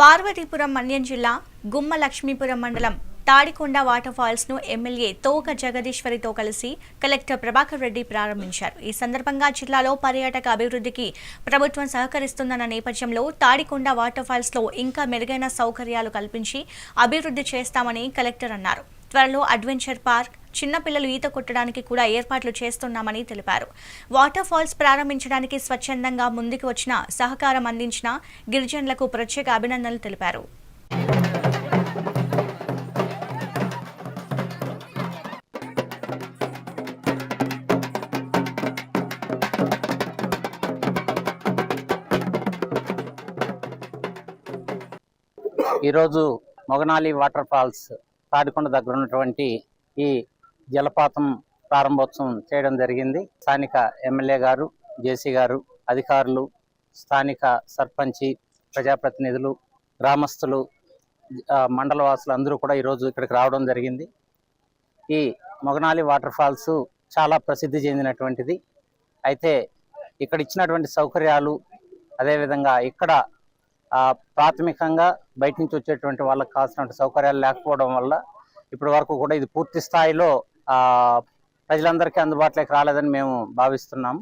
పార్వతీపురం మన్యం జిల్లా గుమ్మ లక్ష్మీపురం మండలం Thadikonda water ఫాల్స్ను MLA Thoka జగదీశ్వరితో కలిసి కలెక్టర్ ప్రభాకర్ రెడ్డి ప్రారంభించారు. ఈ సందర్భంగా జిల్లాలో పర్యాటక అభివృద్ధికి ప్రభుత్వం సహకరిస్తుందన్న నేపథ్యంలో తాడికొండ వాటర్ ఫాల్స్లో ఇంకా మెరుగైన సౌకర్యాలు కల్పించి అభివృద్ధి చేస్తామని కలెక్టర్ అన్నారు. త్వరలో అడ్వెంచర్ పార్క్ చిన్నపిల్లలు ఈత కొట్టడానికి కూడా ఏర్పాట్లు చేస్తున్నామని తెలిపారు. వాటర్ ఫాల్స్ ప్రారంభించడానికి స్వచ్ఛందంగా ముందుకు వచ్చిన సహకారం అందించిన గిరిజనులకు ప్రత్యేక అభినందనలు తెలిపారు. ఈరోజు మొగనాలి వాటర్ ఫాల్స్ తాడికొండ దగ్గర ఉన్నటువంటి ఈ జలపాతం ప్రారంభోత్సవం చేయడం జరిగింది. స్థానిక ఎమ్మెల్యే గారు జేసీ గారు అధికారులు స్థానిక సర్పంచి ప్రజాప్రతినిధులు గ్రామస్తులు మండల వాసులు అందరూ కూడా ఈరోజు ఇక్కడికి రావడం జరిగింది. ఈ మొగనాలి వాటర్ ఫాల్స్ చాలా ప్రసిద్ధి చెందినటువంటిది. అయితే ఇక్కడ ఇచ్చినటువంటి సౌకర్యాలు అదేవిధంగా ఇక్కడ ప్రాథమికంగా బయట నుంచి వచ్చేటువంటి వాళ్ళకి కావాల్సినటువంటి సౌకర్యాలు లేకపోవడం వల్ల ఇప్పటి వరకు కూడా ఇది పూర్తి స్థాయిలో ప్రజలందరికీ అందుబాటులోకి రాలేదని మేము భావిస్తున్నాం.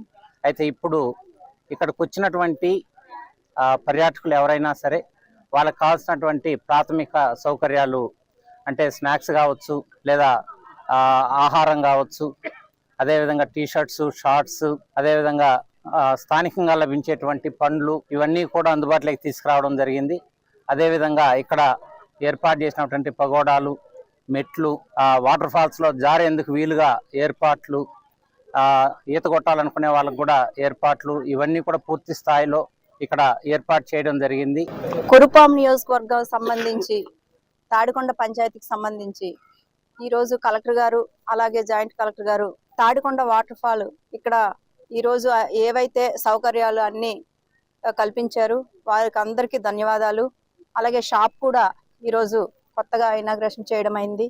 అయితే ఇప్పుడు ఇక్కడికి వచ్చినటువంటి పర్యాటకులు ఎవరైనా సరే వాళ్ళకి కావాల్సినటువంటి ప్రాథమిక సౌకర్యాలు అంటే స్నాక్స్ కావచ్చు లేదా ఆహారం కావచ్చు అదేవిధంగా టీ షర్ట్స్ షార్ట్స్ అదేవిధంగా స్థానికంగా లభించేటువంటి పండ్లు ఇవన్నీ కూడా అందుబాటులోకి తీసుకురావడం జరిగింది. అదేవిధంగా ఇక్కడ ఏర్పాటు చేసినటువంటి పగోడాలు మెట్లు ఆ వాటర్ ఫాల్స్లో జారేందుకు వీలుగా ఏర్పాట్లు ఈత కొట్టాలనుకునే వాళ్ళకు కూడా ఏర్పాట్లు ఇవన్నీ కూడా పూర్తి స్థాయిలో ఇక్కడ ఏర్పాటు చేయడం జరిగింది. కురుపాం నియోజకవర్గం సంబంధించి తాడికొండ పంచాయతీకి సంబంధించి ఈరోజు కలెక్టర్ గారు అలాగే జాయింట్ కలెక్టర్ గారు తాడికొండ వాటర్ ఫాల్ ఇక్కడ ఈరోజు ఏవైతే సౌకర్యాలు అన్నీ కల్పించారు వారికి అందరికీ ధన్యవాదాలు. అలాగే షాప్ కూడా ఈరోజు కొత్తగా ఇనాగ్రేషన్ చేయడం అయింది.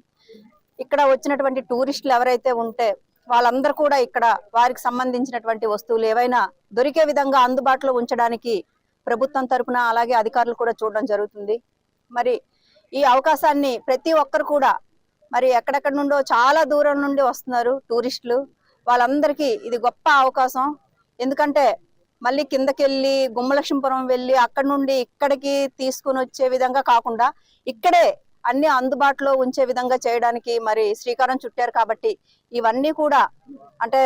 ఇక్కడ వచ్చినటువంటి టూరిస్టులు ఎవరైతే ఉంటే వాళ్ళందరూ కూడా ఇక్కడ వారికి సంబంధించినటువంటి వస్తువులు ఏవైనా దొరికే విధంగా అందుబాటులో ఉంచడానికి ప్రభుత్వం తరఫున అలాగే అధికారులు కూడా చూడడం జరుగుతుంది. మరి ఈ అవకాశాన్ని ప్రతి ఒక్కరు కూడా మరి ఎక్కడెక్కడ నుండో చాలా దూరం నుండి వస్తున్నారు టూరిస్టులు వాళ్ళందరికీ ఇది గొప్ప అవకాశం. ఎందుకంటే మళ్ళీ కిందకి వెళ్ళి గుమ్మలక్ష్మీపురం వెళ్ళి అక్కడ నుండి ఇక్కడికి తీసుకుని వచ్చే విధంగా కాకుండా ఇక్కడే అన్ని అందుబాటులో ఉంచే విధంగా చేయడానికి మరి శ్రీకారం చుట్టారు కాబట్టి ఇవన్నీ కూడా అంటే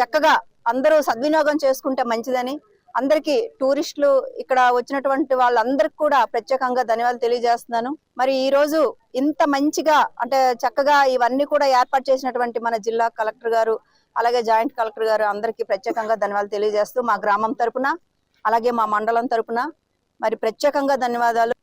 చక్కగా అందరూ సద్వినియోగం చేసుకుంటే మంచిదని అందరికీ టూరిస్టులు ఇక్కడ వచ్చినటువంటి వాళ్ళందరికి కూడా ప్రత్యేకంగా ధన్యవాదాలు తెలియజేస్తున్నాను. మరి ఈ రోజు ఇంత మంచిగా అంటే చక్కగా ఇవన్నీ కూడా ఏర్పాటు చేసినటువంటి మన జిల్లా కలెక్టర్ గారు అలాగే జాయింట్ కలెక్టర్ గారు అందరికీ ప్రత్యేకంగా ధన్యవాదాలు తెలియజేస్తూ మా గ్రామం తరపున అలాగే మా మండలం తరపున మరి ప్రత్యేకంగా ధన్యవాదాలు.